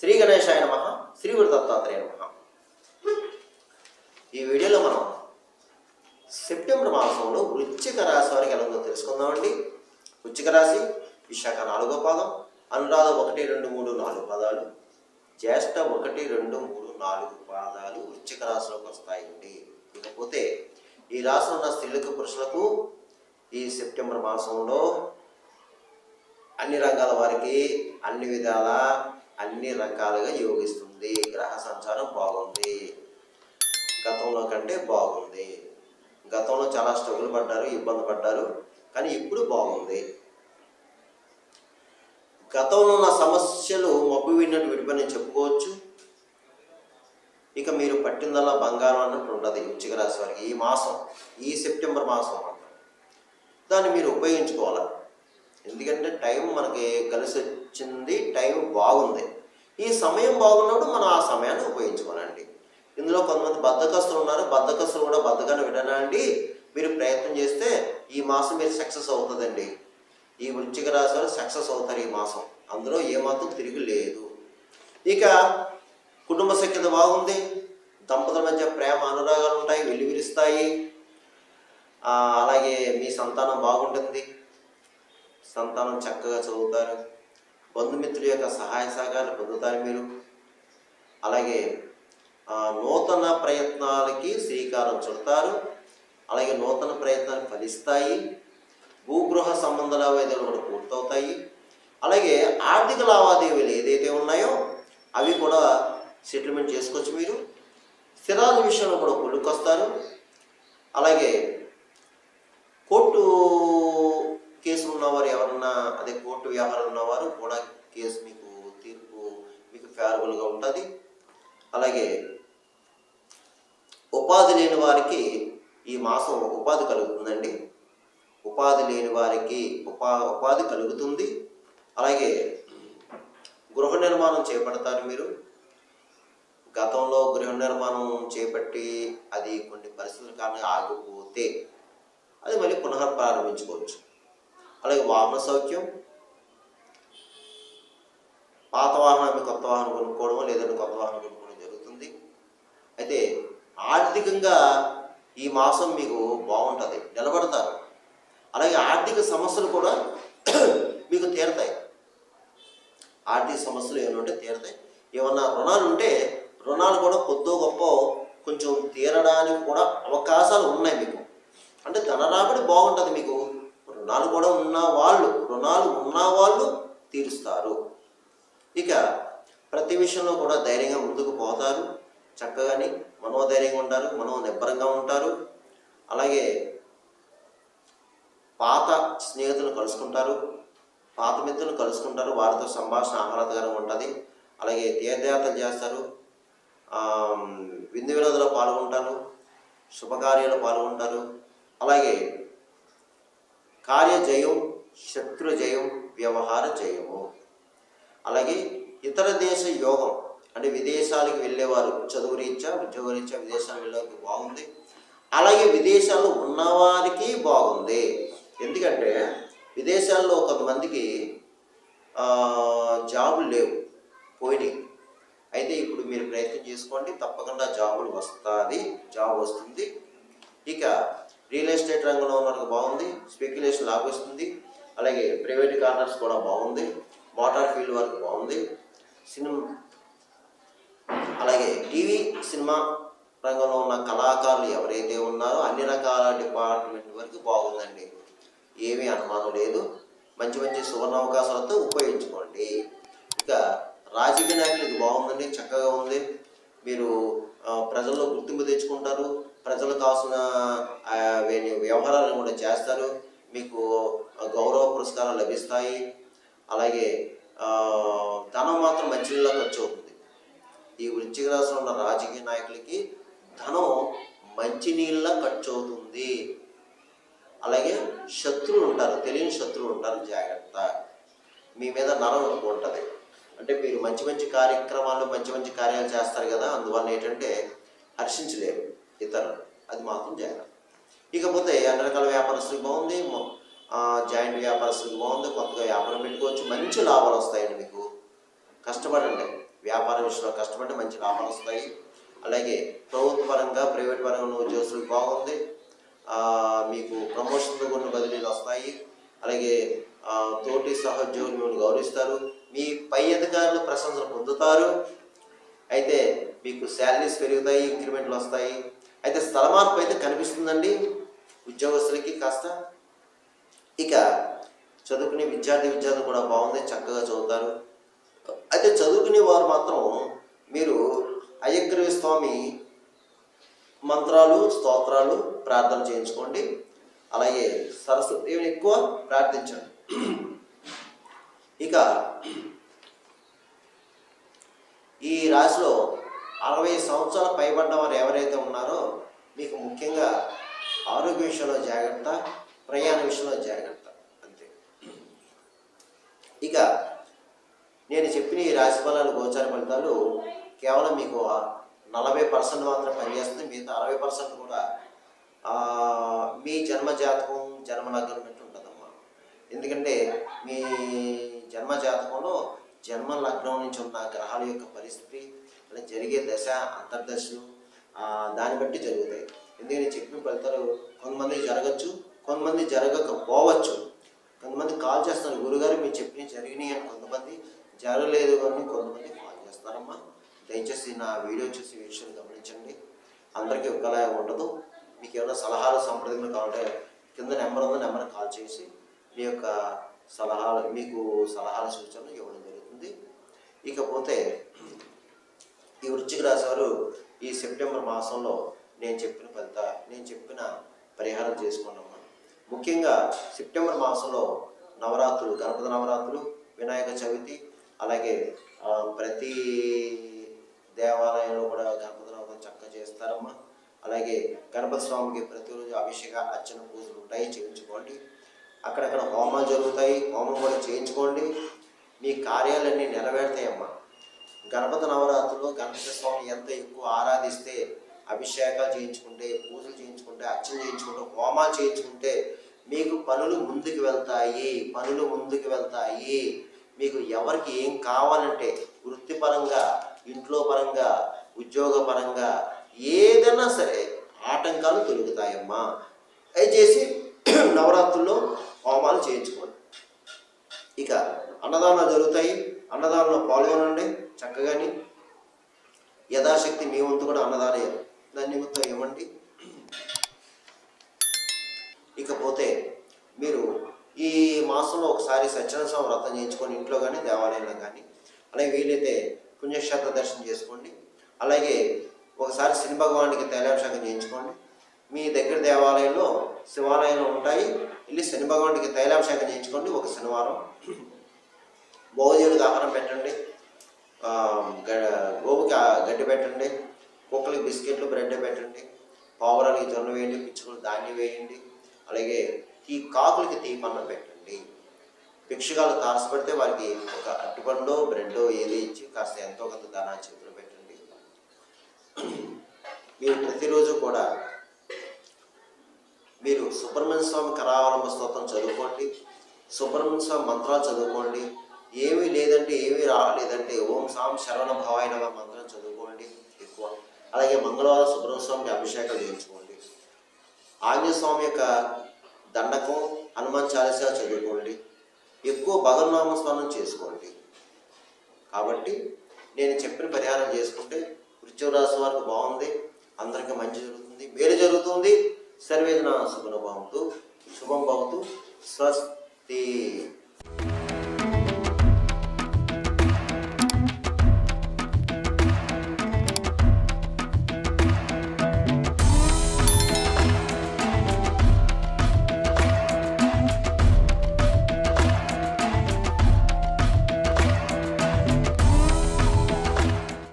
శ్రీ గణేశాయ నమ శ్రీ గురు దత్తాత్రేయ నమ. ఈ వీడియోలో మనం సెప్టెంబర్ మాసంలో వృచ్చిక రాశి వారికి ఎలా ఉందో తెలుసుకుందామండి. వృచ్చిక రాశి విశాఖ నాలుగో పాదం అనురాధ ఒకటి రెండు మూడు నాలుగు పాదాలు జ్యేష్ఠ ఒకటి రెండు మూడు నాలుగు పాదాలు వృచ్చిక రాశిలోకి వస్తాయండి. ఇకపోతే ఈ రాశి ఉన్న స్త్రీలకు పురుషులకు ఈ సెప్టెంబర్ మాసంలో అన్ని రంగాల వారికి అన్ని విధాల అన్ని రకాలుగా యోగిస్తుంది. గ్రహ సంచారం బాగుంది. గతంలో కంటే బాగుంది. గతంలో చాలా స్ట్రగుల్ పడ్డారు ఇబ్బంది పడ్డారు కానీ ఇప్పుడు బాగుంది. గతంలో ఉన్న సమస్యలు మబ్బు విన్నట్టు విడిపని చెప్పుకోవచ్చు. ఇక మీరు పట్టిందల్లా బంగారం అన్నట్టు ఉండదు వృచ్చిక రాశి వారికి. ఈ మాసం ఈ సెప్టెంబర్ మాసం అంటారు. దాన్ని మీరు ఉపయోగించుకోవాలి? ఎందుకంటే టైం మనకి కలిసి వచ్చింది టైం బాగుంది. ఈ సమయం బాగున్నప్పుడు మనం ఆ సమయాన్ని ఉపయోగించుకోనండి ఇందులో కొంతమంది బద్దకస్తులు ఉన్నారు. బద్దకస్తులు కూడా బద్దకాన్ని వినడానికి మీరు ప్రయత్నం చేస్తే ఈ మాసం మీరు సక్సెస్ అవుతుందండి. ఈ వృశ్చిక రాశి వారు సక్సెస్ అవుతారు ఈ మాసం. అందులో ఏమాత్రం తిరిగి లేదు. ఇక కుటుంబ సఖ్యత బాగుంది. దంపతుల మధ్య ప్రేమ అనురాగాలు ఉంటాయి. వెల్లివిరుస్తాయి అలాగే మీ సంతానం బాగుంటుంది. సంతానం చక్కగా చదువుతారు. బంధుమిత్రుల యొక్క సహాయ సహకారాలు పొందుతారు మీరు. అలాగే నూతన ప్రయత్నాలకి శ్రీకారం చుడతారు. అలాగే నూతన ప్రయత్నాలు ఫలిస్తాయి. భూగృహ సంబంధ లావాదేవీలు కూడా పూర్తవుతాయి. అలాగే ఆర్థిక లావాదేవీలు ఏదైతే ఉన్నాయో అవి కూడా సెటిల్మెంట్ చేసుకోవచ్చు మీరు. స్థిరాల విషయంలో కూడా కొలుకొస్తారు అలాగే కోర్టు కేసు ఉన్నవారు ఎవరన్నా అదే కోర్టు వ్యవహారం ఉన్నవారు కూడా కేసు మీకు తీర్పు మీకు ఫేవరబుల్గా ఉంటుంది. అలాగే ఉపాధి లేని వారికి ఈ మాసం ఉపాధి కలుగుతుందండి. ఉపాధి లేని వారికి ఉపా ఉపాధి కలుగుతుంది. అలాగే గృహ నిర్మాణం చేపడతారు మీరు. గతంలో గృహ నిర్మాణం చేపట్టి అది కొన్ని పరిస్థితుల కారణంగా ఆగిపోతే అది మళ్ళీ పునః ప్రారంభించుకోవచ్చు అలాగే వాహన సౌఖ్యం పాత వాహనాన్ని కొత్త వాహనం కొనుక్కోవడమో లేదంటే కొత్త వాహనం కొనుక్కోవడం జరుగుతుంది. అయితే ఆర్థికంగా ఈ మాసం మీకు బాగుంటుంది నిలబడతారు. అలాగే ఆర్థిక సమస్యలు కూడా మీకు తీరతాయి. ఆర్థిక సమస్యలు ఏమంటే తీరతాయి. ఏమన్నా రుణాలు ఉంటే రుణాలు కూడా కొద్దో గొప్ప కొంచెం తీరడానికి కూడా అవకాశాలు ఉన్నాయి మీకు. అంటే ధన రాబడి బాగుంటుంది మీకు. రుణాలు కూడా ఉన్న వాళ్ళు రుణాలు ఉన్న వాళ్ళు తీరుస్తారు. ఇక ప్రతి విషయంలో కూడా ధైర్యంగా ముందుకు పోతారు. చక్కగాని మనోధైర్యంగా ఉంటారు మనో నిబ్బరంగా ఉంటారు. అలాగే పాత స్నేహితులను కలుసుకుంటారు. పాత మిత్రులను కలుసుకుంటారు. వారితో సంభాషణ ఆహ్లాదకరంగా ఉంటుంది. అలాగే తీర్థయాత్రలు చేస్తారు. విందు వినోదంలో పాల్గొంటారు. శుభకార్యాలు పాల్గొంటారు. అలాగే కార్య జయం శత్రు జయం వ్యవహార జయము అలాగే ఇతర దేశ యోగం అంటే విదేశాలకు వెళ్ళేవారు చదువు రీత్యా ఉద్యోగ రీత్యా విదేశాలకు వెళ్ళేవారికి బాగుంది. అలాగే విదేశాల్లో ఉన్నవారికి బాగుంది. ఎందుకంటే విదేశాల్లో కొంతమందికి జాబులు లేవు పోయినాయి. అయితే ఇప్పుడు మీరు ప్రయత్నం చేసుకోండి తప్పకుండా జాబులు వస్తుంది జాబ్ వస్తుంది. ఇక రియల్ ఎస్టేట్ రంగంలో ఉన్న బాగుంది స్పెక్యులేషన్ లాభిస్తుంది అలాగే ప్రైవేట్ కార్నర్స్ కూడా బాగుంది మోటార్ ఫీల్డ్ వరకు బాగుంది. సినిమా అలాగే టీవీ సినిమా రంగంలో ఉన్న కళాకారులు ఎవరైతే ఉన్నారో అన్ని రకాల డిపార్ట్మెంట్ వరకు బాగుందండి. ఏమీ అనుమానం లేదు. మంచి మంచి సువర్ణ అవకాశాలతో ఉపయోగించుకోండి. ఇక రాజకీయ నాయకులు ఇది బాగుందండి చక్కగా ఉంది. మీరు ప్రజల్లో గుర్తింపు తెచ్చుకుంటారు. ప్రజలకు కావాల్సిన వేని వ్యవహారాలను కూడా చేస్తారు. మీకు గౌరవ పురస్కారాలు లభిస్తాయి. అలాగే ధనం మాత్రం మంచినీళ్ళ ఖర్చు అవుతుంది. ఈ వృశ్చిక రాశిలో ఉన్న రాజకీయ నాయకులకి ధనం మంచినీళ్ళ ఖర్చు అవుతుంది. అలాగే శత్రువులు ఉంటారు. తెలియని శత్రువులు ఉంటారు. జాగ్రత్త. మీ మీద నరం ఉంటుంది. అంటే మీరు మంచి మంచి కార్యక్రమాలు మంచి మంచి కార్యాలు చేస్తారు కదా. అందువల్ల ఏంటంటే హర్షించలేరు. ఇతరులు. అది మాత్రం జాగ్రత్త ఇకపోతే అన్ని రకాల వ్యాపారస్తులకు బాగుంది జాయింట్ వ్యాపారస్తులకు బాగుంది కొత్తగా వ్యాపారం పెట్టుకోవచ్చు. మంచి లాభాలు వస్తాయండి మీకు. కష్టపడండి. వ్యాపార విషయంలో కష్టపడి మంచి లాభాలు వస్తాయి. అలాగే ప్రభుత్వ పరంగా ప్రైవేట్ పరంగా ఉద్యోగస్తులకు బాగుంది. మీకు ప్రమోషన్తో కొన్ని బదిలీలు వస్తాయి. అలాగే తోటి సహోద్యోగులు మిమ్మల్ని గౌరవిస్తారు. మీ పై అధికారులు ప్రశంసలు పొందుతారు. అయితే మీకు శాలరీస్ పెరుగుతాయి ఇంక్రిమెంట్లు వస్తాయి. అయితే స్థల మార్పు అయితే కనిపిస్తుందండి. ఉద్యోగస్తులకి కాస్త ఇక చదువుకునే విద్యార్థి విద్యార్థులు కూడా బాగుంది చక్కగా చదువుతారు. అయితే చదువుకునే వారు మాత్రం మీరు అయ్యగ్రీవ స్వామి మంత్రాలు స్తోత్రాలు ప్రార్థన చేయించుకోండి. అలాగే సరస్వతి దేవుని ఎక్కువ ప్రార్థించండి. ఇక ఈ రాశిలో అరవై సంవత్సరాలు పైబడ్డ వారు ఎవరైతే ఉన్నారో మీకు ముఖ్యంగా ఆరోగ్య విషయంలో జాగ్రత్త ప్రయాణ విషయంలో జాగ్రత్త అంతే. ఇక నేను చెప్పిన ఈ రాశి ఫలాలు గోచార ఫలితాలు కేవలం మీకు నలభై పర్సెంట్ మాత్రం పనిచేస్తుంది. మిగతా అరవై పర్సెంట్ కూడా మీ జన్మ జాతకం జన్మ లగ్నం బట్టి ఉంటుందమ్మా. ఎందుకంటే మీ జన్మ జాతకంలో జన్మ లగ్నం నుంచి ఉన్న గ్రహాల యొక్క పరిస్థితి అలా జరిగే దశ అంతర్దశలు దాన్ని బట్టి జరుగుతాయి. ఎందుకంటే చెప్పిన ఫలితాలు కొంతమంది జరగచ్చు కొంతమంది జరగకపోవచ్చు. కొంతమంది కాల్ చేస్తారు. గురుగారు మీరు చెప్పిన జరిగినాయి అని కొంతమంది జరగలేదు అని కొంతమంది కాల్ చేస్తారమ్మా. దయచేసి నా వీడియో చూసి ఈ విషయాన్ని గమనించండి. అందరికీ ఒకలా ఉండదు. మీకు ఏమైనా సలహాలు సంప్రదింపులు కావాలంటే కింద నెంబర్ ఉందో నెంబర్ కాల్ చేసి మీ యొక్క సలహాలు మీకు సలహాల సూచనలు ఇవ్వడం జరుగుతుంది. ఇకపోతే ఈ వృశ్చిక రాశి వారు ఈ సెప్టెంబర్ మాసంలో నేను చెప్పిన ఫలిత నేను చెప్పిన పరిహారం చేసుకున్నాం ముఖ్యంగా సెప్టెంబర్ మాసంలో నవరాత్రులు గణపతి నవరాత్రులు వినాయక చవితి అలాగే ప్రతి దేవాలయంలో కూడా గణపతి నవరాత్రులు చక్కగా చేస్తారమ్మా. అలాగే గణపతి స్వామికి ప్రతిరోజు అభిషేక అర్చన పూజలు ఉంటాయి చేయించుకోండి. అక్కడక్కడ హోమాలు జరుగుతాయి హోమం కూడా చేయించుకోండి. మీ కార్యాలన్నీ నెరవేరుతాయమ్మా. గణపతి నవరాత్రులు గణపతి స్వామి ఎంత ఎక్కువ ఆరాధిస్తే అభిషేకాలు చేయించుకుంటే పూజలు చేయించుకుంటే అర్చన చేయించుకుంటే హోమాలు చేయించుకుంటే మీకు పనులు ముందుకు వెళ్తాయి పనులు ముందుకు వెళ్తాయి. మీకు ఎవరికి ఏం కావాలంటే వృత్తిపరంగా ఇంట్లో పరంగా ఉద్యోగ పరంగా ఏదైనా సరే ఆటంకాలు తొలుగుతాయమ్మా. దయచేసి నవరాత్రుల్లో హోమాలు చేయించుకోండి. ఇక అన్నదానాలు జరుగుతాయి. అన్నదానంలో పాల్గొనండి. చక్కగాని యథాశక్తి మీ వంతు కూడా అన్నదానం దాని నిమిత్తం ఇవ్వండి. ఇకపోతే మీరు ఈ మాసంలో ఒకసారి సత్యనారాయణ స్వామి వ్రతం చేయించుకొని ఇంట్లో కానీ దేవాలయంలో కానీ అలాగే వీలైతే పుణ్యక్షేత్ర దర్శనం చేసుకోండి. అలాగే ఒకసారి శని భగవానికి తైలాభిషేకం చేయించుకోండి. మీ దగ్గర దేవాలయంలో శివాలయంలో ఉంటాయి. వెళ్ళి శని భగవానికి తైలాభిషేకం చేయించుకోండి ఒక శనివారం. భోజనుడికి ఆహారం పెట్టండి. గోవుకి గడ్డి పెట్టండి కుక్కలకి బిస్కెట్లు బ్రెడ్ పెట్టండి పావురాలకి జొన్న వేయండి పిచ్చుకలు ధాన్యం వేయండి అలాగే ఈ కాకులకి తీపన్నం పెట్టండి. భిక్షగాలు తారసపడితే వారికి ఒక అట్టుపండు బ్రెడ్డో ఏది ఇచ్చి కాస్త ఎంతో కొంత దానా చేతులు పెట్టండి. మీరు ప్రతిరోజు కూడా మీరు సుబ్రహ్మణ్య స్వామి కరావలంబ స్తోత్రం చదువుకోండి సుబ్రహ్మణ్య స్వామి మంత్రాలు చదువుకోండి ఏమీ లేదంటే ఏమీ రాలేదంటే ఓం సాం శరవణ భవాయ మంత్రం చదువుకోండి ఎక్కువ. అలాగే మంగళవారం సుబ్రహ్మ స్వామికి అభిషేకం చేయించుకోండి. ఆంజనేయ స్వామి యొక్క దండకం హనుమాన్ చాలీసా చదువుకోండి. ఎక్కువ భగవన్నామ స్నానం చేసుకోండి. కాబట్టి నేను చెప్పిన పరిహారం చేసుకుంటే వృత్యం రాశి వారికి బాగుంది అందరికీ మంచి జరుగుతుంది మేలు జరుగుతుంది. సర్వేదన శుభన భవంతు శుభం భవతు స్వస్తి.